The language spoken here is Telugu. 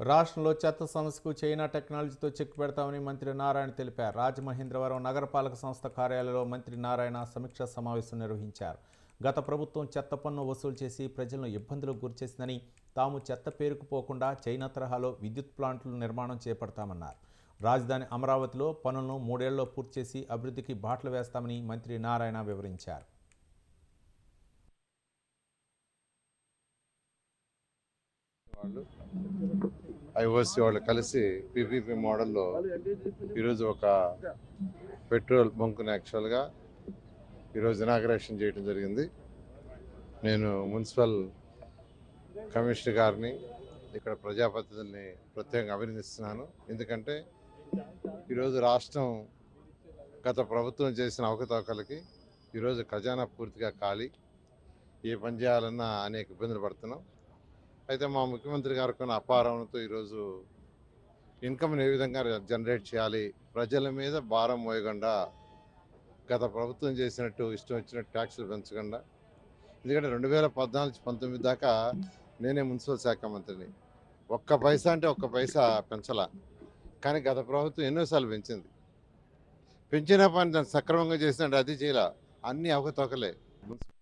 రాష్ట్రంలో చెత్త సమస్యకు చైనా టెక్నాలజీతో చెక్ పెడతామని మంత్రి నారాయణ తెలిపారు. రాజమహేంద్రవరం నగరపాలక సంస్థ కార్యాలయంలో మంత్రి నారాయణ సమీక్షా సమావేశం నిర్వహించారు. గత ప్రభుత్వం చెత్త పన్ను వసూలు చేసి ప్రజలను ఇబ్బందులకు గురిచేసిందని తాము చెత్త పేరుకుపోకుండా చైనా తరహాలో విద్యుత్ ప్లాంట్ల నిర్మాణం చేపడతామన్నారు. రాజధాని అమరావతిలో పనులను మూడేళ్ళలో పూర్తి చేసి అభివృద్ధికి బాటలు వేస్తామని మంత్రి నారాయణ వివరించారు. వాళ్ళు ఐఓసి వాళ్ళు కలిసి పీపీపీ మోడల్లో ఈరోజు ఒక పెట్రోల్ బంకుని యాక్చువల్గా ఈరోజు ఇనాగ్రేషన్ చేయడం జరిగింది. నేను మున్సిపల్ కమిషనర్ గారిని ఇక్కడ ప్రజాప్రతినిధుల్ని ప్రత్యేకంగా అభినందిస్తున్నాను. ఎందుకంటే ఈరోజు రాష్ట్రం గత ప్రభుత్వం చేసిన అవకతవకలకి ఈరోజు ఖజానా పూర్తిగా ఖాళీ. ఏ పని చేయాలన్నా అనేక ఇబ్బందులు పడుతున్నాం. అయితే మా ముఖ్యమంత్రి గారు కొన్ని అపారంతో ఈరోజు ఇన్కమ్ని ఏ విధంగా జనరేట్ చేయాలి? ప్రజల మీద భారం మోయకుండా గత ప్రభుత్వం చేసినట్టు ఇష్టం వచ్చినట్టు ట్యాక్సులు పెంచకుండా. ఎందుకంటే రెండు వేల పద్నాలుగు పంతొమ్మిది దాకా నేనే మున్సిపల్ శాఖ మంత్రిని. ఒక్క పైసా అంటే ఒక్క పైసా పెంచలా. కానీ గత ప్రభుత్వం ఎన్నోసార్లు పెంచింది. పెంచిన పని దాన్ని సక్రమంగా చేసినట్టు అది చేయాల. అన్నీ అవకతవకలే. మున్సి-